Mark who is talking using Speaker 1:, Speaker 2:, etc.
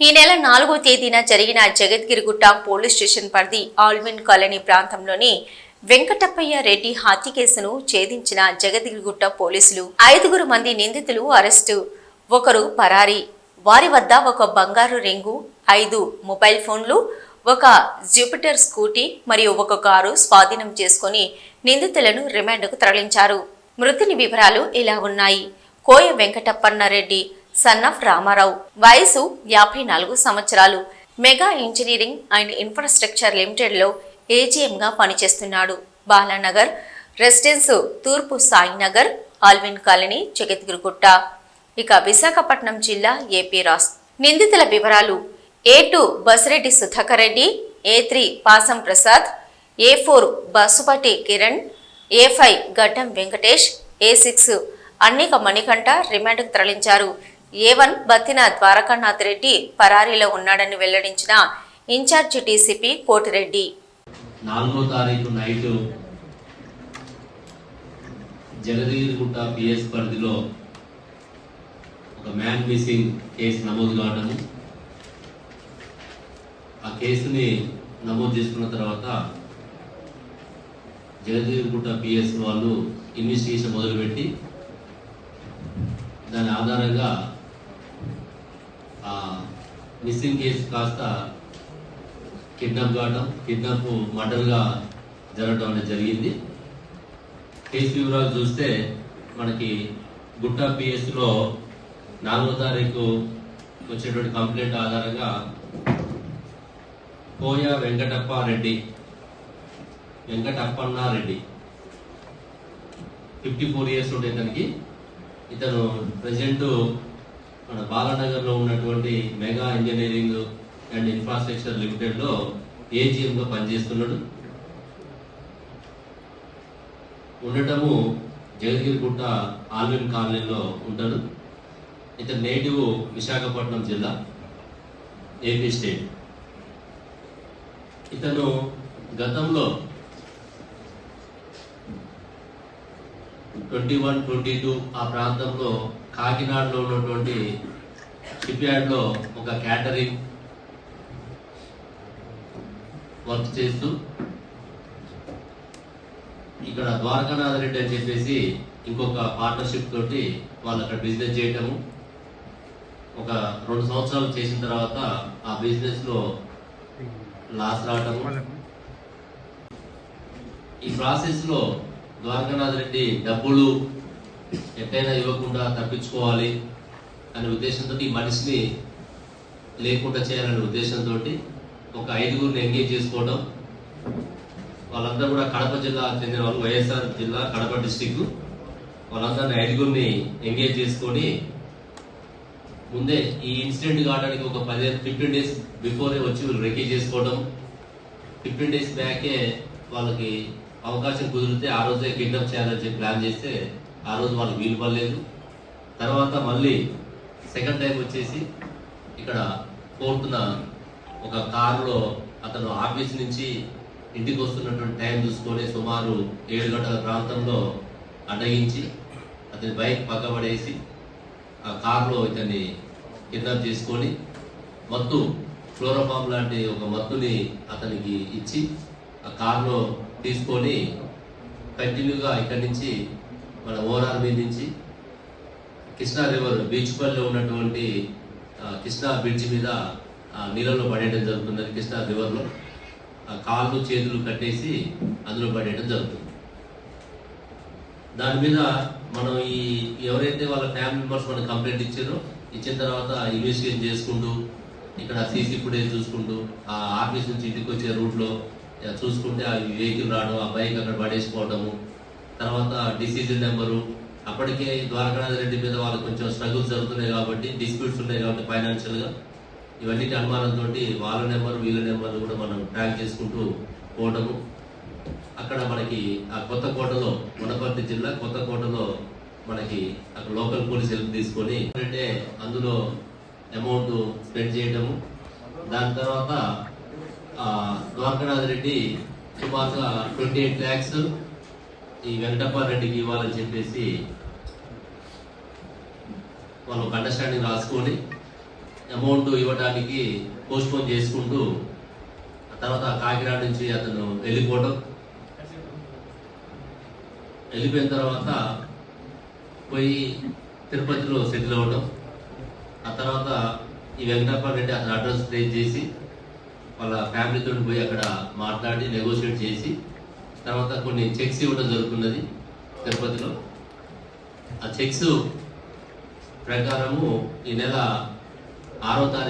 Speaker 1: ఈ నెల నాలుగో తేదీన జరిగిన జగద్గిరిగుట్ట పోలీస్ స్టేషన్ పరిధి ఆల్విన్ కాలనీ ప్రాంతంలోని వెంకటప్పయ్య రెడ్డి హత్య కేసును ఛేదించిన జగద్గిరిగుట్ట పోలీసులు ఐదుగురు మంది నిందితులు అరెస్టు. ఒకరు పరారీ వారి వద్ద ఒక బంగారు రింగు ఐదు మొబైల్ ఫోన్లు ఒక జూపిటర్ స్కూటీ మరియు ఒక కారు స్వాధీనం చేసుకుని నిందితులను రిమాండ్కు తరలించారు. మృతుని వివరాలు ఇలా ఉన్నాయి. Koya Venkatappanna Reddy son of Ramarao. వయసు యాభై నాలుగు సంవత్సరాలు. మెగా ఇంజనీరింగ్ అండ్ ఇన్ఫ్రాస్ట్రక్చర్ లిమిటెడ్లో ఏజీఎంగా పనిచేస్తున్నాడు. బాలానగర్ రెసిడెన్స్ తూర్పు సాయినగర్ ఆల్విన్ కాలనీ జగద్గిరిగుట్ట. ఇక విశాఖపట్నం జిల్లా ఏపీ రాస్ నిందితుల వివరాలు. A two Basireddy Sudhakar Reddy A three Pasam Prasad A four Basupati Kiran A five Gaddam Venkatesh A six Annika Manikanta రిమాండ్కు తరలించారు. ఏ వన్ బత్తిన ద్వారకానాథ్ రెడ్డి పరారీలో ఉన్నాడని వెల్లడించిన ఇన్ఛార్జి డీసీపీ కోటిరెడ్డి.
Speaker 2: నాలుగో తారీఖు నైట్ జగదీర్గుట్ట పిఎస్ పరిధిలో ఒక మ్యాన్ మిస్సింగ్ కేసు నమోదు కావడము ఆ కేసుని నమోదు చేసుకున్న తర్వాత జగదీర్గుట్ట పిఎస్ వాళ్ళు ఇన్వెస్టిగేషన్ మొదలుపెట్టి దాని ఆధారంగా మిస్సింగ్ కేసు కాస్త కిడ్నాప్ కావడం కిడ్నాప్ మర్డర్గా జరగడం అనేది జరిగింది. కేసు వివరాలు చూస్తే మనకి గుట్ట పిఎస్లో నాలుగో తారీఖు వచ్చేటువంటి కంప్లైంట్ ఆధారంగా Koya Venkatappa Reddy Venkatappanna Reddy fifty four years ఉండే ఇతనికి ఇతను ప్రజెంట్ మన బాలానగర్లో ఉన్నటువంటి మెగా ఇంజనీరింగ్ అండ్ ఇన్ఫ్రాస్ట్రక్చర్ లిమిటెడ్లో ఏజీఎంగా పనిచేస్తున్నాడు. ఉండటము జగద్గిరిగుట్ట ఆల్విన్ కాలనీలో ఉంటాడు. ఇతని నేటివ్ విశాఖపట్నం జిల్లా ఏపీ స్టేట్. ఇతను గతంలో ట్వంటీ వన్ ట్వంటీ టూ ఆ ప్రాంతంలో కాకినాడలో ఉన్నటువంటి షిప్ యార్డ్లో ఒక క్యాటరింగ్ వర్క్ చేస్తూ ఇక్కడ ద్వారకానాథ రెడ్డి అని చెప్పేసి ఇంకొక పార్ట్నర్షిప్ తోటి వాళ్ళు అక్కడ బిజినెస్ చేయటము. ఒక రెండు సంవత్సరాలు చేసిన తర్వాత ఆ బిజినెస్లో లాస్ రావటము. ఈ ప్రాసెస్లో ద్వారకానాథ్ రెడ్డి డబ్బులు ఎట్టయినా ఇవ్వకుండా తప్పించుకోవాలి అనే ఉద్దేశంతో ఈ మనిషిని లేకుండా చేయాలనే ఉద్దేశంతో ఒక ఐదుగురిని ఎంగేజ్ చేసుకోవడం. వాళ్ళందరూ కూడా కడప జిల్లా చెందిన వాళ్ళు వైఎస్ఆర్ జిల్లా కడప డిస్టిక్ వాళ్ళందరినీ ఐదుగురిని ఎంగేజ్ చేసుకొని ముందే ఈ ఇన్సిడెంట్ కావడానికి ఒక పదిహేను ఫిఫ్టీన్ డేస్ బిఫోరే వచ్చి వీళ్ళు రెక్కీ చేసుకోవడం. ఫిఫ్టీన్ డేస్ బ్యాకే వాళ్ళకి అవకాశం కుదిరితే ఆ రోజే కిడ్నాప్ చేయాలని చెప్పి ప్లాన్ చేస్తే ఆ రోజు వాళ్ళకి వీలు పడలేదు. తర్వాత మళ్ళీ సెకండ్ టైం వచ్చేసి ఇక్కడ ఫోర్త్న ఒక కారులో అతను ఆఫీస్ నుంచి ఇంటికి వస్తున్నటువంటి టైం చూసుకొని సుమారు ఏడు గంటల ప్రాంతంలో అడ్డగించి అతని బైక్ పక్కబడేసి ఆ కారులో ఇతన్ని కిడ్నాప్ చేసుకొని మత్తు ఫ్లోరోఫామ్ లాంటి ఒక మత్తుని అతనికి ఇచ్చి ఆ కారులో తీసుకొని కంటిన్యూగా ఇక్కడి నుంచి మన ఓనార్ మీద నుంచి కృష్ణా రివర్ బీచ్ పల్లిలో ఉన్నటువంటి కృష్ణా బ్రిడ్జ్ మీద నీళ్ళలో పడేయడం జరుగుతున్నది కృష్ణా రివర్లో కాళ్ళు చేతులు కట్టేసి అందులో పడేయడం జరుగుతుంది. దాని మీద మనం ఈ ఎవరైతే వాళ్ళ ఫ్యామిలీ మెంబర్స్ మనకు కంప్లైంట్ ఇచ్చారో ఇచ్చిన తర్వాత ఇన్వెస్టిగేషన్ చేసుకుంటూ ఇక్కడ సీసీ ఫుటేజ్ చూసుకుంటూ ఆ ఆఫీస్ నుంచి ఇంటికి వచ్చే రూట్లో చూసుకుంటే ఆ వెహికల్ రావడం ఆ అక్కడ పడేసిపోవడము తర్వాత డిసీజన్ నెంబరు అప్పటికే ద్వారకానాథ్ రెడ్డి మీద వాళ్ళకి కొంచెం స్ట్రగుల్స్ జరుగుతున్నాయి కాబట్టి డిస్ప్యూట్స్ ఉన్నాయి కాబట్టి ఫైనాన్షియల్గా ఇవన్నీ అనుమానంతో వాళ్ళ నెంబర్ వీళ్ళ నెంబర్ కూడా మనం ట్రాక్ చేసుకుంటూ పోవడము. అక్కడ మనకి ఆ కొత్త కోటలో వనపర్తి జిల్లా కొత్త కోటలో మనకి అక్కడ లోకల్ పోలీస్ హెల్ప్ తీసుకొని అంటే అందులో అమౌంట్ స్పెండ్ చేయడము. దాని తర్వాత ద్వారకనాథ్ రెడ్డి సుమారుగా ట్వంటీ ఎయిట్ ల్యాక్స్ ఈ వెంకటప్ప రెడ్డికి ఇవ్వాలని చెప్పేసి వాళ్ళు ఒక అండర్స్టాండింగ్ రాసుకొని అమౌంట్ ఇవ్వడానికి పోస్ట్ పోన్ చేసుకుంటూ తర్వాత కాకినాడ నుంచి అతను వెళ్ళిపోవడం వెళ్ళిపోయిన తర్వాత పోయి తిరుపతిలో సెటిల్ అవ్వడం ఆ తర్వాత ఈ వెంకటప్ప రెడ్డి అతని అడ్రస్ ట్రేస్ చేసి వాళ్ళ ఫ్యామిలీతో పోయి అక్కడ మాట్లాడి నెగోషియేట్ చేసి తర్వాత కొన్ని చెక్స్ ఇవ్వడం జరుగుతున్నది తిరుపతిలో. ఆ చెక్స్ ప్రకారము ఈ నెల ఆరో తారీఖు